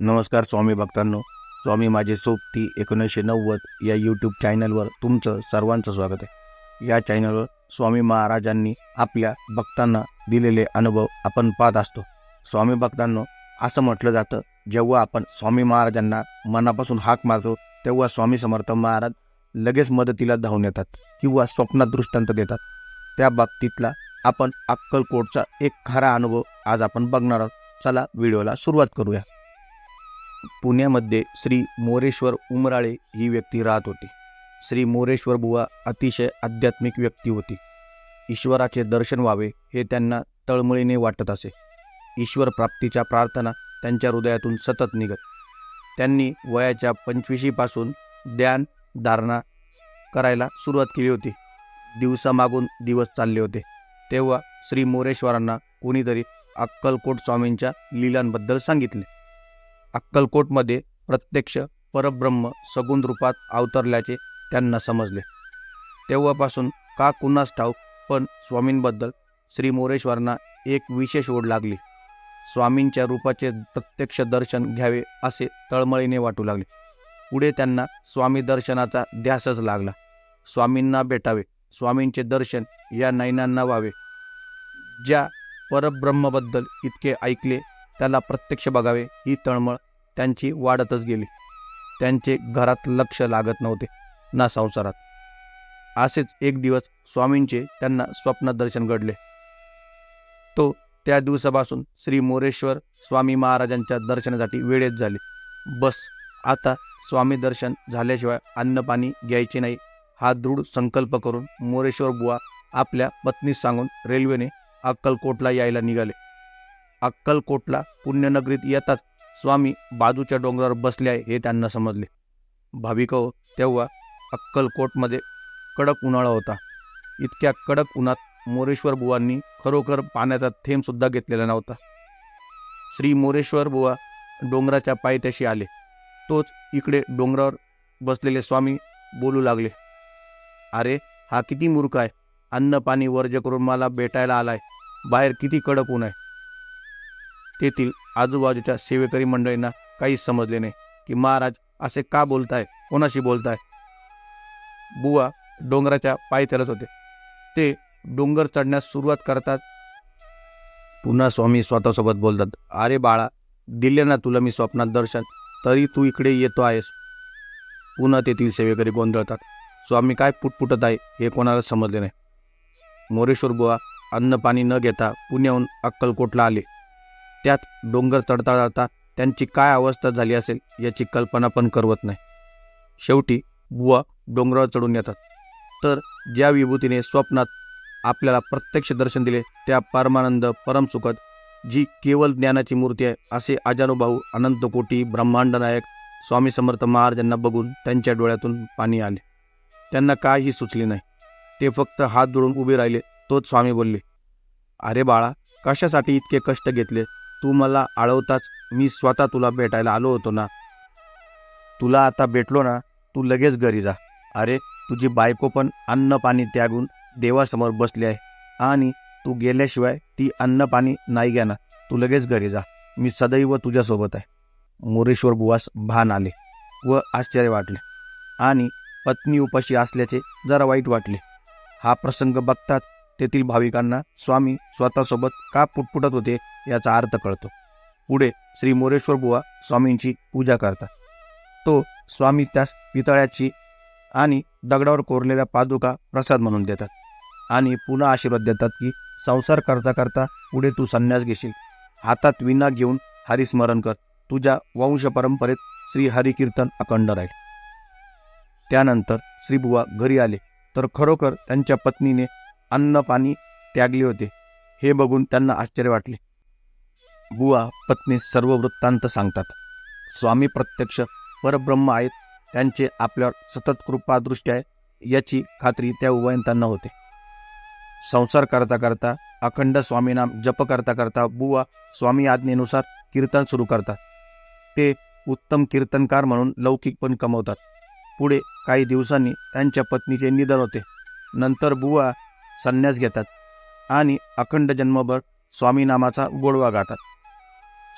नमस्कार स्वामी भक्तांनो. स्वामी माझे सोबती एकोणीसशे नव्वद या यूट्यूब चॅनलवर तुमचं सर्वांचं स्वागत आहे. या चॅनलवर स्वामी महाराजांनी आपल्या भक्तांना दिलेले अनुभव आपण पाहत असतो. स्वामी भक्तांनो असं म्हटलं जातं जेव्हा आपण स्वामी महाराजांना मनापासून हाक मारतो तेव्हा स्वामी समर्थ महाराज लगेच मदतीला धावून येतात किंवा स्वप्नात दृष्टांत देतात. त्या बाबतीतला आपण अक्कलकोटचा एक खरा अनुभव आज आपण बघणार आहोत. चला व्हिडिओला सुरुवात करूया. पुण्यामध्ये श्री मोरेश्वर उमराळे ही व्यक्ती राहत होती. श्री मोरेश्वर बुवा अतिशय आध्यात्मिक व्यक्ती होती. ईश्वराचे दर्शन व्हावे हे त्यांना तळमळीने वाटत असे. ईश्वर प्राप्तीच्या प्रार्थना त्यांच्या हृदयातून सतत निघत. त्यांनी वयाच्या पंचवीशीपासून ध्यान धारणा करायला सुरुवात केली होती. दिवसामागून दिवस चालले होते. तेव्हा श्री मोरेश्वरांना कोणीतरी अक्कलकोट स्वामींच्या लीलांबद्दल सांगितले. अक्कलकोटमध्ये प्रत्यक्ष परब्रह्म सगुण रूपात अवतरल्याचे त्यांना समजले. तेव्हापासून का कुणास ठाऊक पण स्वामींबद्दल श्री मोरेश्वरांना एक विशेष ओढ लागली. स्वामींच्या रूपाचे प्रत्यक्ष दर्शन घ्यावे असे तळमळीने वाटू लागले. पुढे त्यांना स्वामी दर्शनाचा ध्यासच लागला. स्वामींना भेटावे स्वामींचे दर्शन या नैनांना व्हावे. ज्या परब्रह्मबद्दल इतके ऐकले त्याला प्रत्यक्ष बघावे. ही तळमळ त्यांची वाढतच गेली. त्यांचे घरात लक्ष लागत नव्हते ना संसारात. असेच एक दिवस स्वामींचे त्यांना स्वप्न दर्शन घडले. तो त्या दिवसापासून श्री मोरेश्वर स्वामी महाराजांच्या दर्शनासाठी वेळेत झाले. बस आता स्वामी दर्शन झाल्याशिवाय अन्नपाणी घ्यायचे नाही हा दृढ संकल्प करून मोरेश्वर बुवा आपल्या पत्नीस सांगून रेल्वेने अक्कलकोटला यायला निघाले. अक्कलकोटला पुण्यनगरीत येताच स्वामी बाजूच्या डोंगरावर बसले आहे हे त्यांना समजले. भाविक हो, तेव्हा अक्कलकोटमध्ये कडक उन्हाळा होता. इतक्या कडक उन्हात मोरेश्वर बुवांनी खरोखर पाण्याचा थेंबसुद्धा घेतलेला नव्हता. श्री मोरेश्वर बुवा डोंगराच्या पायथ्याशी आले. तोच इकडे डोंगरावर बसलेले स्वामी बोलू लागले. अरे हा किती मूर्ख आहे. अन्न पाणी वर्ज करून मला भेटायला आलाय. बाहेर किती कडक ऊन आहे. तेथील आजूबाजूच्या सेवेकरी मंडळींना काहीच समजले नाही की महाराज असे का बोलताय कोणाशी बोलताय? बुवा डोंगराच्या पायी चालत होते. ते डोंगर चढण्यास सुरुवात करतात. पुन्हा स्वामी स्वतःसोबत बोलतात अरे बाळा दिले ना तुला मी स्वप्नात दर्शन तरी तू इकडे येतो आहेस. पुन्हा तेथील सेवेकरी गोंधळतात स्वामी काय पुटपुटत आहे हे कोणाला समजले नाही. मोरेश्वर बुवा अन्न पाणी न घेता पुण्याहून अक्कलकोटला आले. त्यात डोंगर चढता जाता त्यांची काय अवस्था झाली असेल याची कल्पना पण करवत नाही. शेवटी बुवा डोंगरावर चढून येतात. तर ज्या विभूतीने स्वप्नात आपल्याला प्रत्यक्ष दर्शन दिले त्या परमानंद परमसुखद जी केवळ ज्ञानाची मूर्ती आहे असे अजानुभाऊ अनंतकोटी ब्रह्मांडनायक ब्रह्मांड नायक स्वामी समर्थ महाराजांना बघून त्यांच्या डोळ्यातून पाणी आले. त्यांना काही सुचले नाही. ते फक्त हात जोडून उभे राहिले तोच स्वामी बोलले अरे बाळा कशासाठी इतके कष्ट घेतले? तू मला आळवताच मी स्वतः तुला भेटायला आलो होतो ना. तुला आता भेटलो ना तू लगेच घरी जा. अरे तुझी बायको पण अन्न पाणी त्यागून देवासमोर बसली आहे. आणि तू गेल्याशिवाय ती अन्न पाणी नाही ना तू लगेच घरी जा. मी सदैव तुझ्यासोबत आहे. मोरेश्वर बुवास भान आले व आश्चर्य वाटले. आणि पत्नी उपाशी असल्याचे जरा वाईट वाटले. हा प्रसंग बघतात तेथील भाविकांना स्वामी स्वतःसोबत का पुटपुटत होते याचा अर्थ कळतो. पुढे श्री मोरेश्वर बुवा स्वामींची पूजा करतात. तो स्वामी त्यास पितळ्याची आणि दगडावर कोरलेल्या पादुका प्रसाद म्हणून देतात आणि पुन्हा आशीर्वाद देतात की संसार करता करता पुढे तू संन्यास घेशील. हातात विना घेऊन हरिस्मरण कर. तुझ्या वंश परंपरेत श्री हरिकीर्तन अखंड राहील. त्यानंतर श्रीबुवा घरी आले. तर खरोखर त्यांच्या पत्नीने अन्न पाणी त्यागले होते. हे बघून त्यांना आश्चर्य वाटले. बुवा पत्नी सर्व वृत्तांत सांगतात. स्वामी प्रत्यक्ष परब्रह्म आहेत. त्यांचे आपल्यावर सतत कृपादृष्टी आहे. याची खात्री त्या उभयंतांना होते. संसार करता करता अखंड स्वामीनाम जप करता करता बुवा स्वामी आज्ञेनुसार कीर्तन सुरू करतात. ते उत्तम कीर्तनकार म्हणून लौकिक पण कमवतात. पुढे काही दिवसांनी त्यांच्या पत्नीचे निधन होते. नंतर बुवा संन्यास घेतात आणि अखंड जन्मभर स्वामी नामाचा गोडवा गातात.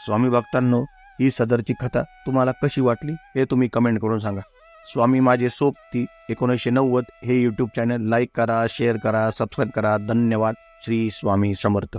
स्वामी भक्तांनो ही सदरची कथा तुम्हाला कशी वाटली हे तुम्ही कमेंट करून सांगा. स्वामी माझे सोबती एकोणीसशे नव्वद हे यूट्यूब चॅनल लाईक करा शेअर करा सबस्क्राईब करा. धन्यवाद. श्री स्वामी समर्थ.